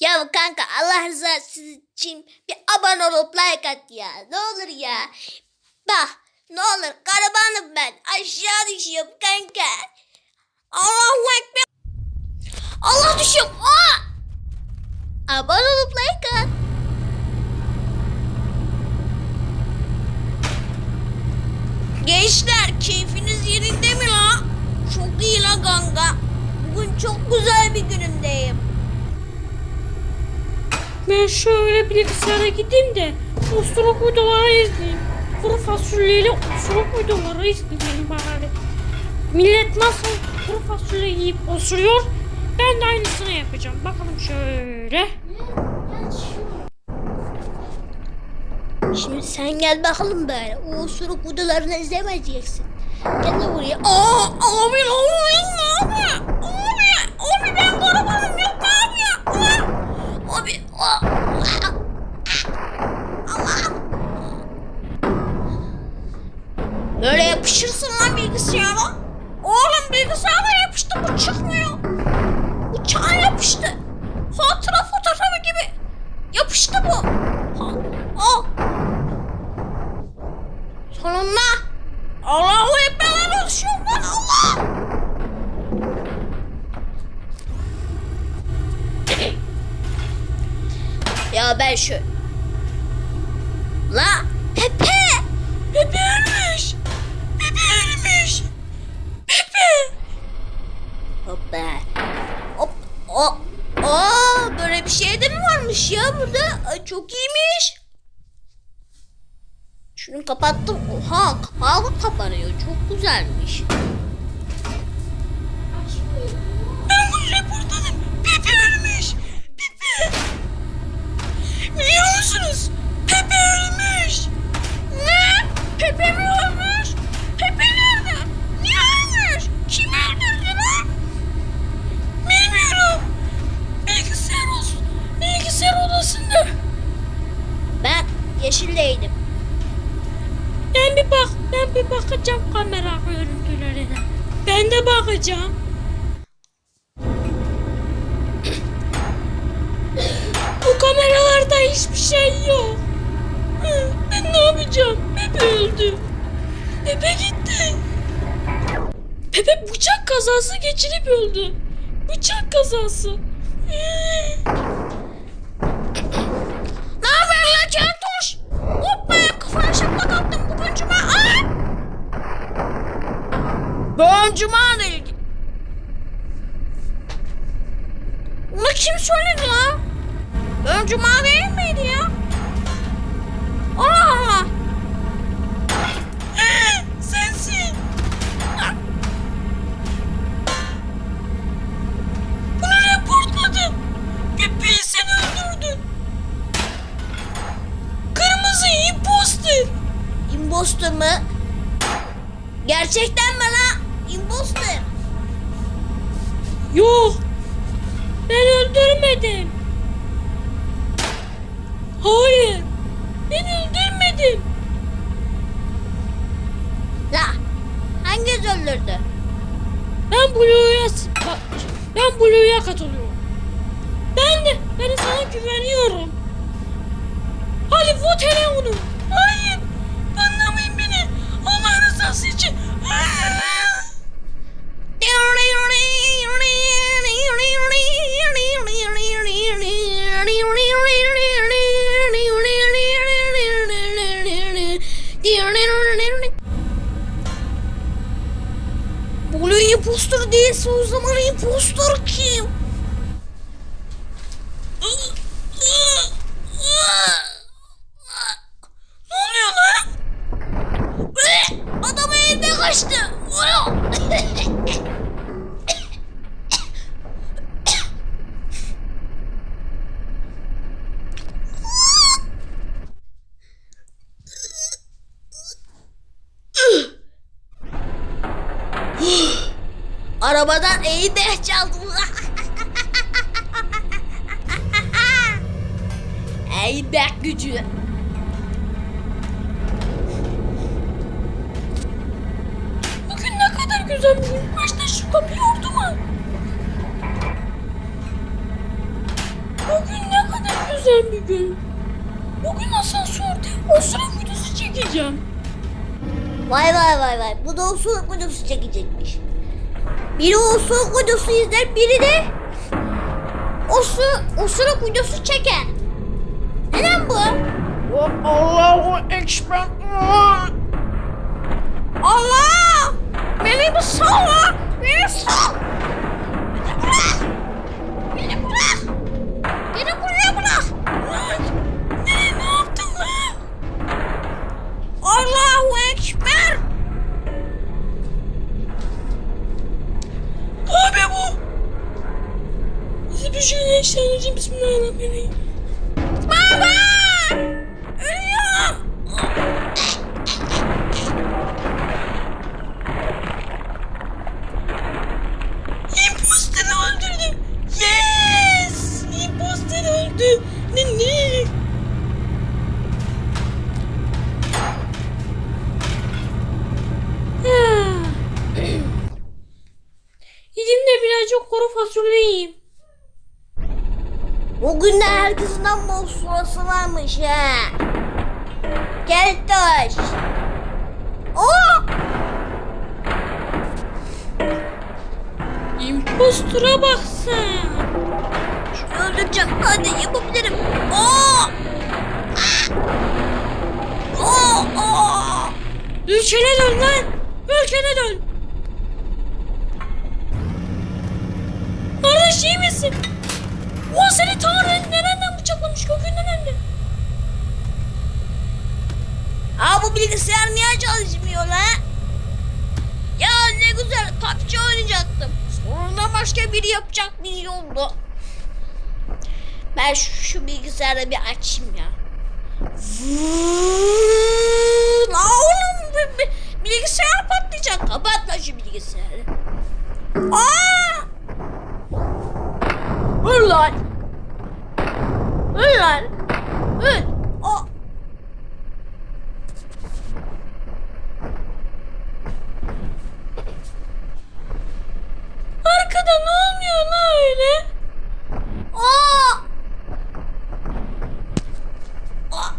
Ya kanka Allah rızası için bir abone olup like at ya. Ne olur ya. Bak ne olur karabanım ben. Aşağı düşüyorum kanka. Allahu Ekber. Allah düşüyorum. Aa! Abone olup like at. Gençler keyfiniz yerinde mi la? Çok iyi la kanka. Bugün çok güzel bir günümdeyim. Ben şöyle bilgisayara gideyim de osuruk videoları izleyeyim. Kuru fasulyeyle osuruk videoları izleyeyim bari. Millet nasıl kuru fasulye yiyip osuruyor? Ben de aynısını yapacağım. Bakalım şöyle. Şimdi sen gel bakalım böyle. O osuruk videolarını izlemeyeceksin. Gel de buraya. Aa, abi kapanıyor? Çok güzelmiş. Bakacağım kamera görüntülerine. Ben de bakacağım. Bu kameralarda hiçbir şey yok. Ben ne yapacağım? Pepe öldü. Pepe gitti. Pepe bıçak kazası geçirip öldü. Bıçak kazası. Cuma Hayır. Ben öldürmedim. La hangisi öldürdü? Ben Blue'ya ben Blue'ya katılıyorum. Ben de ben de sana güveniyorum. Hadi votele onu. İmpostor değilse o zaman impostor kim? Ne oluyor lan? Adam evde kaçtı. Arabadan iyi de çaldım. Eybek gücü. Bugün ne kadar güzel bir gün. Başta şu kapıyı ordu mu? Bugün güzel bir gün. Bugün asansörde osuruk videosu çekeceğim. Vay vay vay vay. Bu da osuruk videosu çekecekmiş. Biri osuruk videosu izler, biri de osu, osuruk videosu çeker. Neden bu? Allahu Ekber. Allah! Beni bir sal Beni sal! Değiştireceğim. Bismillahirrahmanirrahim. Baba! Ölüyorum! İmposteri öldürdüm. Yes! İmposter öldü. Ne ne? Gideyim de birazcık kuru fasulye yiyeyim. Bugün de herkesin amma surası varmış ha. Gel taş. Oo! İmpostura bak sen. Şunu öldüreceğim. Hadi yapabilirim. Oo! Ah! Oo! Oo! Ülkene dön lan. Ülkene dön. Kardeş iyi misin? Bilgisayar niye çalışmıyor lan? Ya ne güzel PUBG oynayacaktım. Sonunda başka biri yapacak bir oldu. Ben şu, şu bilgisayarı bir açayım ya. La oğlum bi- bi- bilgisayar patlayacak. Kapatma şu bilgisayarı. Aa! Öl lan. Öl lan. Öl. Aa. Arkada ne oluyor lan öyle? Aa! Aa!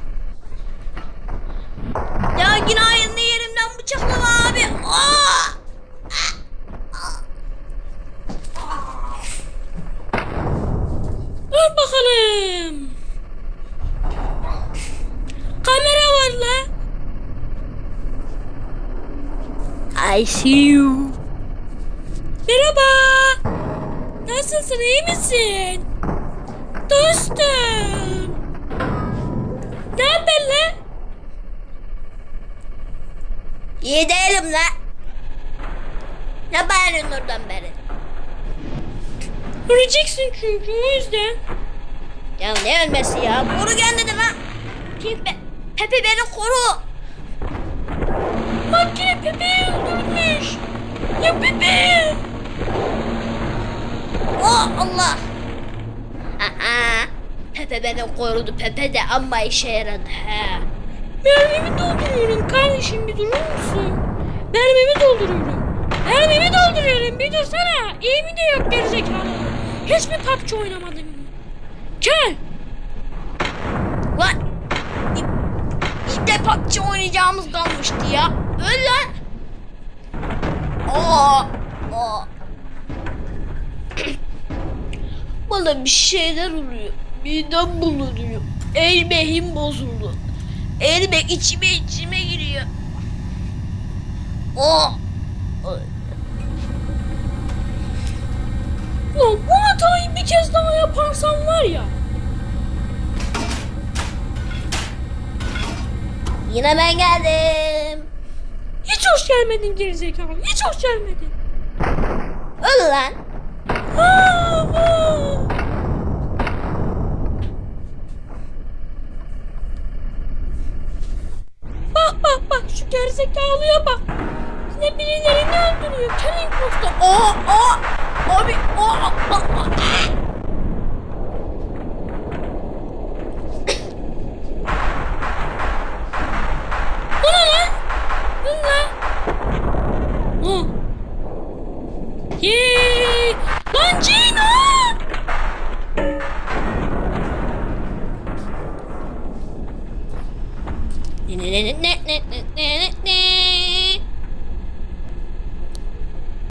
Ya yine aynı yerimden bıçaklama abi. Aa! Dur bakalım. Kamera var la. I see you. Merhaba. Nasılsın iyi misin? Dostum. Ne haber lan? İyi değilim lan. Ne bağırıyorsun oradan beri? Öleceksin çünkü o yüzden. Ya ne ölmesi ya? Koru kendini lan. Pepe, Pepe beni koru. Yine Pepe'yi öldürmüş. Ya Pepe. Oh Allah. Aha. Pepe beni korudu. Pepe de amma işe yaradı. He. Mermimi dolduruyorum kardeşim bir durur musun? Mermimi dolduruyorum. Mermimi dolduruyorum bir dursana. İyi mi de yok gerizekalı. Hiç mi PUBG oynamadın? Gel. Lan. İşte PUBG oynayacağımız kalmıştı ya. Öl lan. Aa. Aa. Bana bir şeyler oluyor. Midem bulunuyor. Elmehim bozuldu. Elmek içime içime giriyor. Aa. Lan bu hatayı bir kez daha yaparsan var ya. Yine ben geldim. Hoş gelmedin gerizekalı. Hiç hoş gelmedin. Öl lan. Bak bak bak şu gerizekalıya bak. Yine birilerini öldürüyor. Killing posta. Aa, aa, abi, aa, aa, aa.